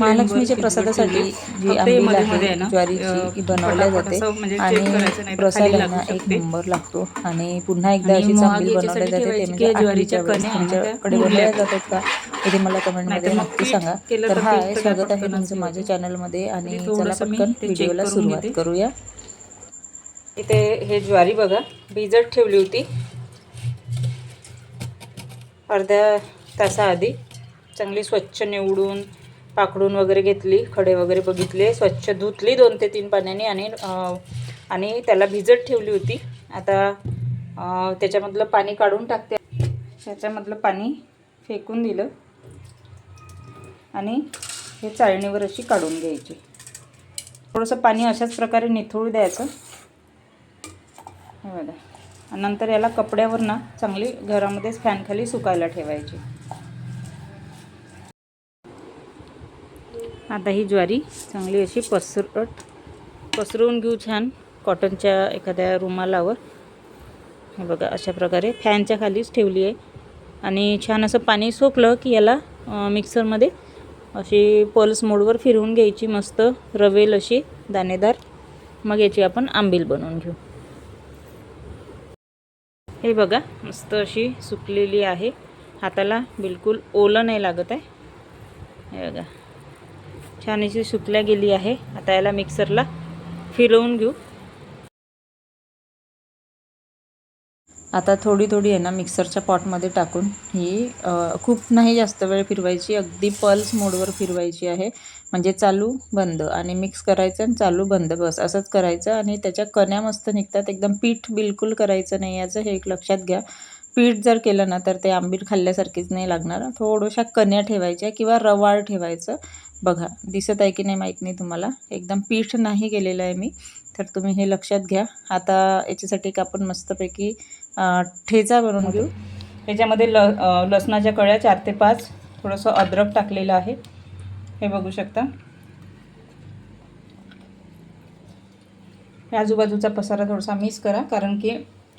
महालक्ष्मीच्या प्रसादासाठी जी आंबील आहे. ज्वारीची बनवल्या जाते. आणि प्रसाद आहे ना एक नंबर लागतो. आणि पुन्हा एकदा आणि अशीच आंबील घ्यायच्यासाठी बनवल्या जाते ते म्हणजे की ज्वारीच्या तुमच्याकडे बनवल्या जातात का? हे मला कमेंटमध्ये नक्की सांगा. तर तर स्वागत आहे तुमचं माझ्या. चॅनलमध्ये आणि आणि चला पटकन ते व्हिडिओला सुरुवात. करूया. इथे हे ज्वारी बघा भिजत ठेवली होती. अर्ध्या तासाआधी चांगली स्वच्छ निवडून पाकडून वगैरे घेतली खडे वगैरे बघितले स्वच्छ धुतली दोन ते तीन पाण्याने आणि आणि त्याला भिजत ठेवली होती. आता त्याच्यामधलं पाणी काढून टाकते. त्याच्यामधलं पाणी फेकून दिलं. आणि हे चाळणीवर अशी काढून घ्यायची. थोडंसं पाणी अशाच प्रकारे निथळू द्यायचं. हे बघा. नंतर याला कपड्यावर ना चांगली घरामध्येच फॅनखाली सुकायला ठेवायची. आता ही ज्वारी चांगली अशी पसरट पसरवून घेऊ छान. कॉटनच्या एखाद्या रुमालावर. हे बघा अशा प्रकारे फॅनच्या खालीच ठेवली आहे. आणि छान असं पाणी सोकलं की याला मिक्सरमध्ये अशी पल्स मोडवर फिरवून घ्यायची मस्त रवेल अशी दाणेदार. मग याची आपण आंबील बनवून घेऊ. हे बघा मस्त अशी सुकलेली आहे. हाताला बिलकुल ओलं नाही लागत आहे. हे बघा. छान अशी सुकल्या गेली आहे. आता याला मिक्सरला फिरवून घेऊ. आता थोडी थोडी आहे ना मिक्सरच्या पॉटमध्ये टाकून ही खूप नाही जास्त वेळ फिरवायची अगदी पल्स मोडवर फिरवायची आहे. म्हणजे चालू बंद आणि मिक्स करायचं आणि चालू बंद बस. असंच करायचं आणि त्याच्या कण्या मस्त निघतात. एकदम पीठ बिलकुल करायचं नाही याचं. हे एक लक्षात घ्या. पीठ जर केलं ना तर ते आंबील खाल्ल्यासारखीच नाही लागणार. थोड्याशा कण्या ठेवायच्या किंवा रवाळ ठेवायचं. बघा दिसत आहे की नाही माहीत नाही तुम्हाला. एकदम पीठ नाही केलेलं आहे मी. तर तुम्ही हे लक्षात घ्या. आता याच्यासाठी एक आपण मस्तपैकी ठेचा बनवून घेऊ. त्याच्यामध्ये ल लसणाच्या कळ्या चार ते पाच. थोडंसं अद्रक टाकलेलं आहे. हे बघू शकता. आजूबाजूचा पसारा थोडासा मिक्स करा. कारण की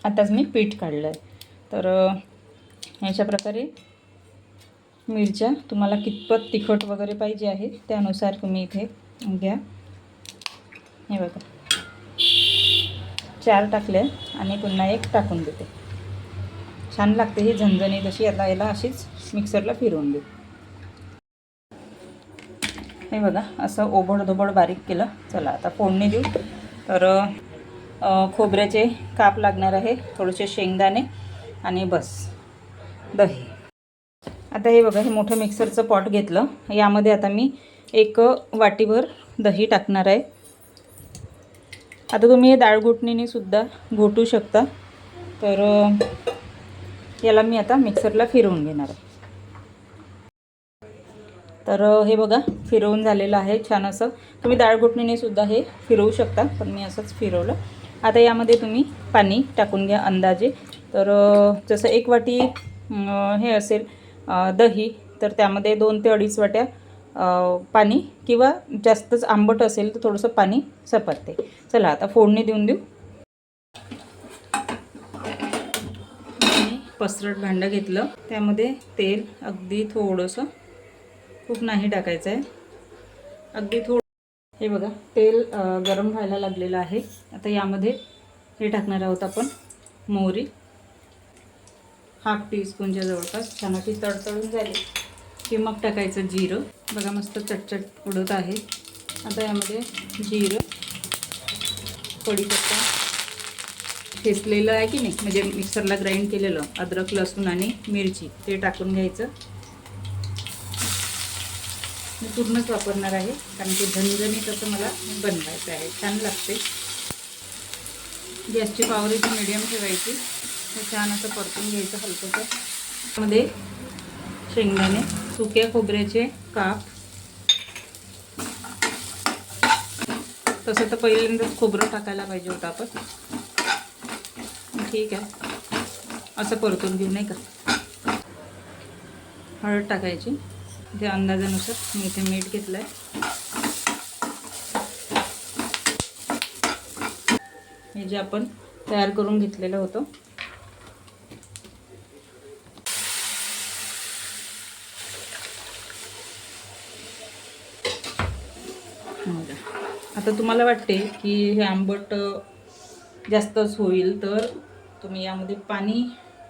आताच मी पीठ काढलं आहे तर अशा प्रकारे मिरच्या. तुम्हाला कितपत तिखट वगैरे पाहिजे आहे त्यानुसार तुम्ही इथे घ्या. हे बघा. चार टाकल्या आणि पुन्हा एक टाकून देते. छान लागते ही झणझणी जशी आता याला अशीच मिक्सरला फिरवून देऊ हे बघा असं ओबड धोबड बारीक केलं. चला आता फोडणी देऊ. तर खोबऱ्याचे काप लागणार आहे थोडेसे शेंगदाणे आणि बस. दही. आता हे बघा हे मोठं मिक्सरचं पॉट घेतलं. यामध्ये आता मी एक वाटीभर दही टाकणार आहे. आता तुम्ही हे डाळ घोटणीने सुद्धा घोटू शकता. तर याला मी आता मिक्सरला फिरवून घेणार आहे. तर हे बघा फिरवून झालेलं आहे छान असं. तुम्ही डाळ सुद्धा हे फिरवू शकता पण मी असंच फिरवलं. आता यामध्ये तुम्ही पाणी टाकून घ्या अंदाजे. तर जसं एक वाटी हे असेल दही तर त्यामध्ये दोन ते अडीच वाट्या पाणी किंवा जास्तच आंबट असेल तर थोडंसं पाणी सपाते चला आता फोडणी देऊन देऊ. पसरट भांडं घेतलं. त्यामध्ये तेल अगदी थोडंसं खूप नाही टाकायचं आहे अगदी थोडं हे बघा तेल गरम व्हायला लागलेलं आहे. आता यामध्ये हे टाकणार आहोत आपण मोहरी. हाफ टीस्पूनच्या जवळपास छान अशी तडतडून झाली की मग टाकायचं जिरं. बघा मस्त चटचट उडत आहे. आता यामध्ये जिरं कढीपत्ता ठेचलेलं आहे की नाही? म्हणजे मिक्सरला ग्राइंड केलेलं अद्रक लसूण आणि मिरची ते टाकून घ्यायचं. मी पूर्णच वापरणार आहे कारण की झणझणीत असं मला बनवायचं आहे. छान लागते. गॅसची पावर इथे मिडियम ठेवायची. छान असं परतून घ्यायचं हलकंसं. त्यामध्ये शेंगदाणे सुक्या खोबऱ्याचे काप. तसं तर पहिल्यांदाच खोबरं टाकायला पाहिजे होतं आपण. ठीक आहे. असं परतून घेऊ नाही का? हळद टाकायची. ते अंदाजानुसार मी इथे मीठ घेतलं आहे हे जे आपण तयार करून घेतलेलं होतं बघा. आता तुम्हाला वाटते की हे आंबट जास्तच होईल तर तुम्ही यामध्ये पाणी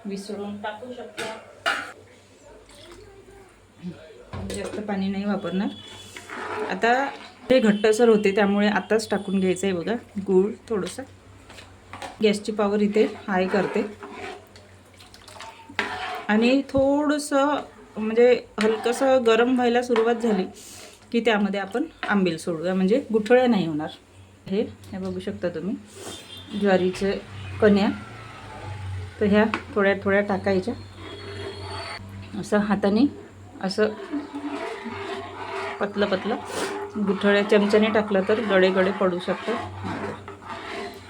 विसळून टाकू शकता. जास्त पाणी नाही वापरणार. आता ते घट्टसर होते त्यामुळे आताच टाकून घ्यायचं आहे बघा गूळ थोडंसं. गॅसची पॉवर इथे हाय करते. आणि थोडंसं म्हणजे हलकंसं गरम व्हायला सुरुवात झाली. की त्यामध्ये आपण आंबील सोडूया म्हणजे गुठळ्या नाही होणार. हे हे बघू शकता तुम्ही. ज्वारीचे कण्या. तर ह्या थोड्या थोड्या टाकायच्या. असं हाताने असं पतलं पतलं. गुठळ्या चमच्याने टाकलं तर गडे गडे पडू शकतात.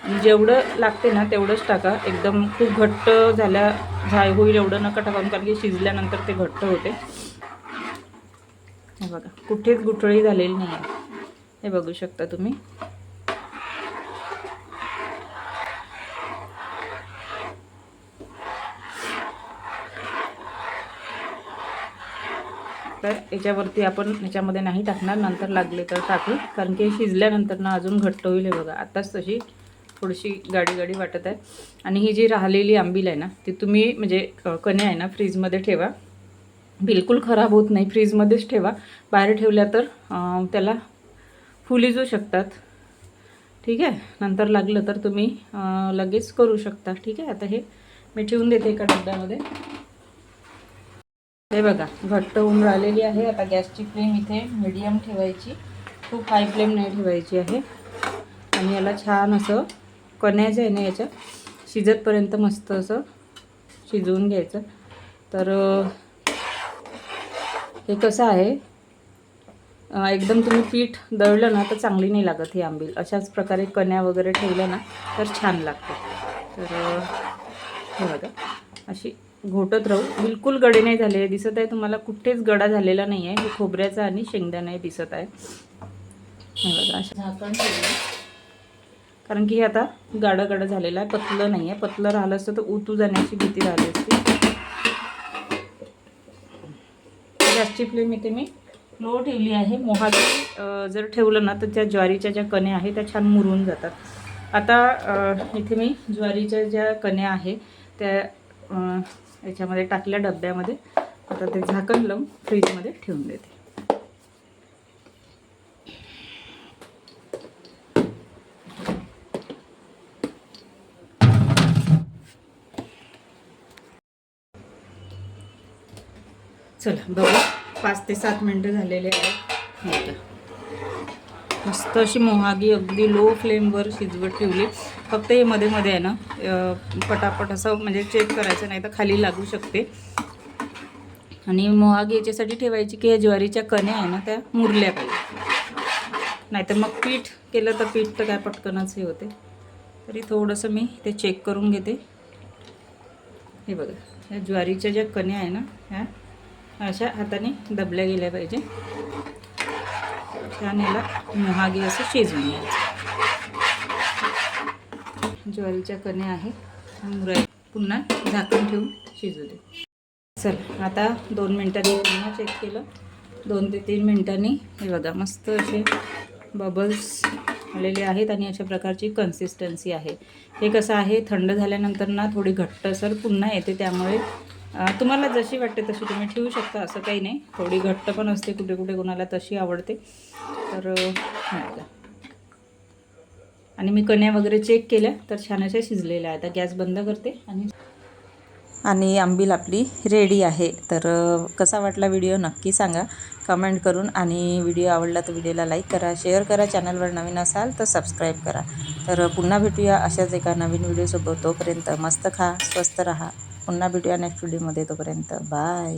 आणि जेवढं लागते ना तेवढंच टाका. एकदम खूप घट्ट झाल्या झाय होईल एवढं नका टाका कारण की शिजल्यानंतर ते घट्ट होते. हे बघा कुठेच गुठळी झालेली नाही आहे हे बघू शकता तुम्ही. तर याच्यावरती आपण याच्यामध्ये नाही टाकणार नंतर लागले तर टाकू. कारण की शिजल्यानंतर ना अजून घट्ट होईल हे बघा. आत्ताच तशी थोडीशी गाडी गाडी वाटत आहे. आणि ही जी राहिलेली आंबील आहे ना ती तुम्ही म्हणजे कणे आहे ना फ्रीजमध्ये ठेवा. बिलकुल खराब होत नाही. फ्रीजमध्येच ठेवा. बाहेर ठेवल्या तर त्याला फुलिजू शकतात. ठीक आहे? नंतर लागलं तर तुम्ही लगेच करू शकता. ठीक आहे? आता हे मी ठेवून देते एका डब्यामध्ये. हे बघा घट्ट होऊन राहिलेली आहे. आता गॅसची फ्लेम इथे मिडियम ठेवायची. खूप हाय फ्लेम नाही ठेवायची आहे. आणि याला छान असं कण्याचं आहे ना याच्या शिजतपर्यंत मस्त असं शिजवून घ्यायचं. तर हे कसं आहे? एकदम तुम्ही पीठ दळलं ना तर चांगली नाही लागत ही आंबील. अशाच प्रकारे कण्या वगैरे ठेवल्या ना तर छान लागते. तर हे बघा. अशी घोटत राहू. बिलकुल गडे नाही झाले. दिसत आहे तुम्हाला कुठेच गडा झालेला नाही आहे. हे खोबऱ्याचा आणि शेंगदाणा दिसत आहे. हे बघा झाकण कारण की हे आता गाडं गाडं झालेलं आहे. पतलं नाही आहे. पतलं राहिलं असतं तर उतू जाण्याची भीती राहिली असते. गॅसची फ्लेम इथे मी. लो ठेवली आहे. मोहाची जर ठेवलं ना तर त्या ज्वारीच्या ज्या कण्या आहे त्या छान मुरून जातात. आता इथे मी ज्वारीच्या ज्या कण्या आहे त्या याच्यामध्ये टाकल्या डब्यामध्ये. आता ते झाकण लावून फ्रीजमध्ये ठेवून देते. चला बघू. पाच ते सात मिनटं झालेले आहेत. मस्त अशी मोहागी अगदी लो फ्लेमवर शिजवत ठेवली. फक्त हे मध्ये मध्ये आहे ना पटापट असं म्हणजे चेक करायचं नाही तर खाली लागू शकते. आणि मोहागी याच्यासाठी ठेवायची की ह्या ज्वारीच्या कण्या आहे ना त्या मुरल्या पाहिजे. नाहीतर मग पीठ केलं तर पीठ तर काय पटकनच हे होते. तरी थोडंसं मी ते चेक करून घेते. हे बघा ह्या ज्वारीच्या ज्या कण्या आहे ना ह्या अशा हाताने दबल्या गेल्या पाहिजे. छान याला महागी असं शिजवून घ्यायचं. ज्वारीच्या कण्या आहे. मुराई पुन्हा झाकून ठेवून शिजू दे चल आता दोन मिनटांनी पुन्हा चेक केलं. दोन ते तीन मिनटांनी हे बघा मस्त असे बबल्स आलेले आहेत आणि अशा प्रकारची कन्सिस्टन्सी आहे. हे कसं आहे? थंड झाल्यानंतर ना थोडी घट्टसर पुन्हा येते त्यामुळे तुम्हाला जशी वाटते तशी तुम्ही ठेवू शकता असं काही नाही. थोडी घट्ट पण असते कुठे कुठे कोणाला तशी आवडते. तर आणि मी कण्या वगैरे चेक केल्या तर छान अशा शिजलेल्या आहेत. आता गॅस बंद करते आणि आणि आंबील आपली रेडी आहे. तर कसा वाटला व्हिडिओ नक्की सांगा. कमेंट करून आणि व्हिडिओ आवडला तर व्हिडिओला लाईक करा. शेअर करा. चॅनलवर नवीन असाल तर सबस्क्राईब करा. तर पुन्हा भेटूया अशाच एका नवीन व्हिडिओसोबत तोपर्यंत मस्त खा स्वस्त रहा. पुन्हा भेटूया नेक्स्ट व्हिडिओमध्ये तोपर्यंत. बाय